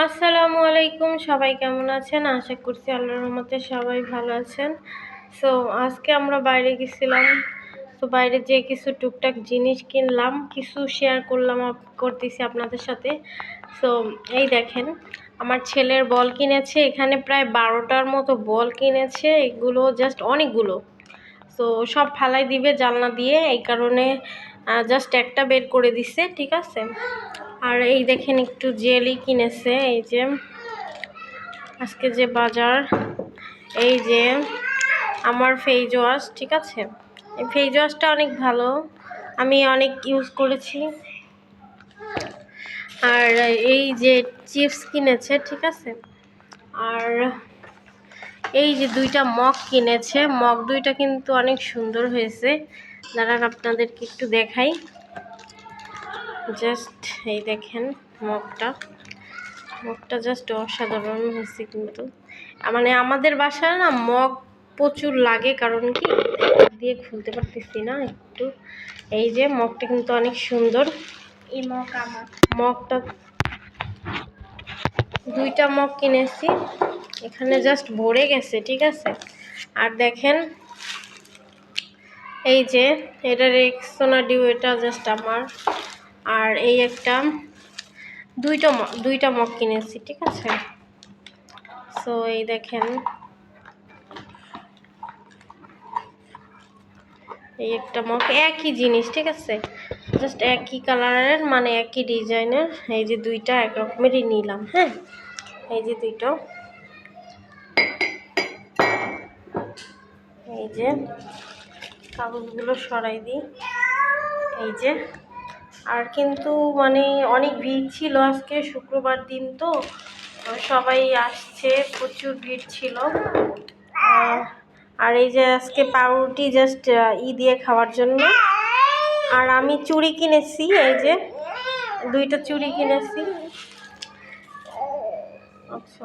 আসসালামু আলাইকুম, সবাই কেমন আছেন? আশা করছি আল্লাহর রহমতে সবাই ভালো আছেন। সো আজকে আমরা বাইরে গেছিলাম। তো বাইরে যে কিছু টুকটাক জিনিস কিনলাম, কিছু শেয়ার করলাম করতেছি আপনাদের সাথে। সো এই দেখেন, আমার ছেলের বল কিনেছে, এখানে প্রায় বারোটার মতো বল কিনেছে, এগুলো জাস্ট অনেকগুলো। সো সব ফালাই দিবে জানলা দিয়ে, এই কারণে জাস্ট একটা বের করে দিছে, ঠিক আছে? আর এই দেখেন একটু জেলি কিনেছে, এই যে। আজকে যে বাজার, এই যে আমার ফেজ ওয়াশ ঠিক আছে? এই ফেজ ওয়াশটা অনেক ভালো, আমি অনেক ইউজ করেছি। আর এই যে চিপস কিনেছে, ঠিক আছে? আর এই যে দুইটা মগ কিনেছে, মগ দুইটা কিন্তু অনেক সুন্দর হয়েছে। দাঁড়ান, আপনাদেরকে একটু দেখাই। জাস্ট এই দেখেন মগটা। মগটা জাস্ট অসাধারণ হয়েছে কিন্তু। মানে আমাদের বাসায় না মগ প্রচুর লাগে কারণ কি দিয়ে খুলতে পারতেছি না একটু। এই যে মগটা কিন্তু অনেক সুন্দর। এই মগ আমার। মগটা দুইটা মগ কিনেছি। এখানে জাস্ট ভরে গেছে ঠিক আছে? আর দেখেন এই যে এটা রেক্সোনা ডিউ এটা জাস্ট আমার। আর এই একটা দুইটা দুইটা মগ কিনেছি, ঠিক আছে? সো এই দেখেন। এই একটা মগ, একই জিনিস, ঠিক আছে? জাস্ট একই কালারের মানে একই ডিজাইনের। এই যে দুইটা এক রকমেরই নিলাম হ্যাঁ? এই যে দুইটা। এই যে কাগজগুলো সরাই দিই। এই যে আর কিন্তু মানে অনেক ভিড় ছিল আজকে, শুক্রবার দিন তো। সবাই আসছে, প্রচুর ভিড় ছিল। আর এই যে আজকে পাউরুটি জাস্ট ই দিয়ে খাওয়ার জন্য। আর আমি চুড়ি কিনেছি, এই যে দুইটা চুড়ি কিনেছি। আচ্ছা।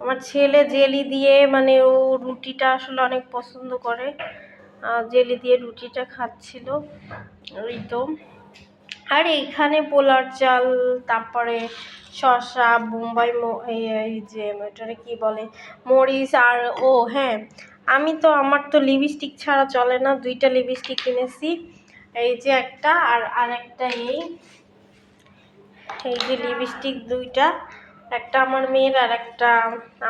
আমার ছেলে জেলি দিয়ে মানে ও রুটিটা আসলে অনেক পছন্দ করে। জেলি দিয়ে রুটিটা খাচ্ছিল। ওই তো। আর এইখানে পোলার চাল, তারপরে শসা, বোম্বাই এই যে এটারে কি বলে, মরিচ আর ও হ্যাঁ আমি তো, আমার তো লিপস্টিক ছাড়া চলে না, দুইটা লিপস্টিক কিনেছি, এই যে একটা আর আরেকটা এই এই যে লিপস্টিক দুইটা, একটা আমার মেয়ের আর একটা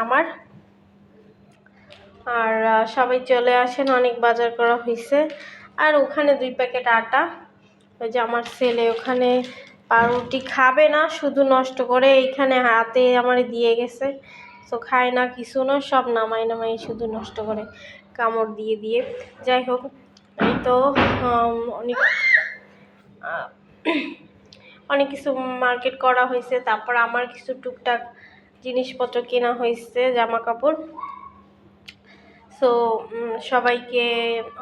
আমার, আর সবাই চলে আসেন, অনেক বাজার করা হয়েছে আর ওখানে দুই প্যাকেট আটা ওই যে আমার ছেলে ওখানে পাউরুটি খাবে না, শুধু নষ্ট করে এইখানে হাতে আমার দিয়ে গেছে। তো খায় না কিছু না, সব নামাই নামাই শুধু নষ্ট করে কামড় দিয়ে দিয়ে। যাই হোক, এই তো অনেক অনেক কিছু মার্কেট করা হয়েছে। তারপর আমার কিছু টুকটাক জিনিসপত্র কেনা হয়েছে জামা কাপড় সো সবাইকে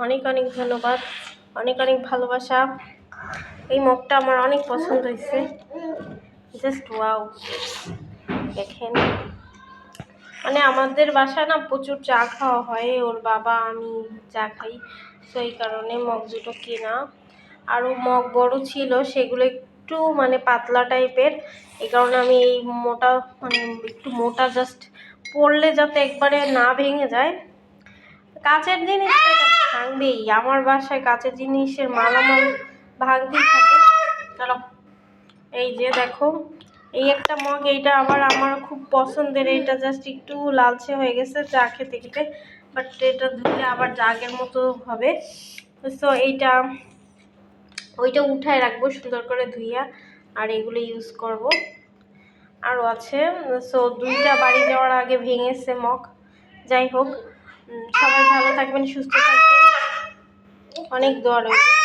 অনেক অনেক ধন্যবাদ, অনেক অনেক ভালোবাসা। এই মগটা আমার অনেক পছন্দ হয়েছে। জাস্ট ওয়াও দেখেন। মানে আমাদের বাসায় না প্রচুর চা খাওয়া হয়, ওর বাবা, আমি চা খাই। এই কারণে মগ দুটো কেনা। আরও মগ বড় ছিল, সেগুলো একটু মানে পাতলা টাইপের। এই কারণে আমি এই মোটা মানে একটু মোটা জাস্ট পড়লে যাতে একবারে না ভেঙে যায়। কাচের জিনিস ভাঙবেই আমার বাসায় কাচের জিনিসের মালামাল ভাঙতেই থাকে। চলো, এই যে দেখো, এই একটা মগ এইটা আবার আমার খুব পছন্দের। এটা জাস্ট একটু লালচে হয়ে গেছে চা খেতে খেতে বাট এটা ধুলে আবার জাগের মতো হবে। তো এইটা, ওইটা উঠায় রাখব সুন্দর করে ধুইয়া, আর এগুলো ইউজ করব। আরও আছে সো দুইটা বাড়ি যাওয়ার আগে ভেঙেছে মগ যাই হোক সবাই ভালো থাকবেন, সুস্থ থাকবেন। অনেক রয়েছে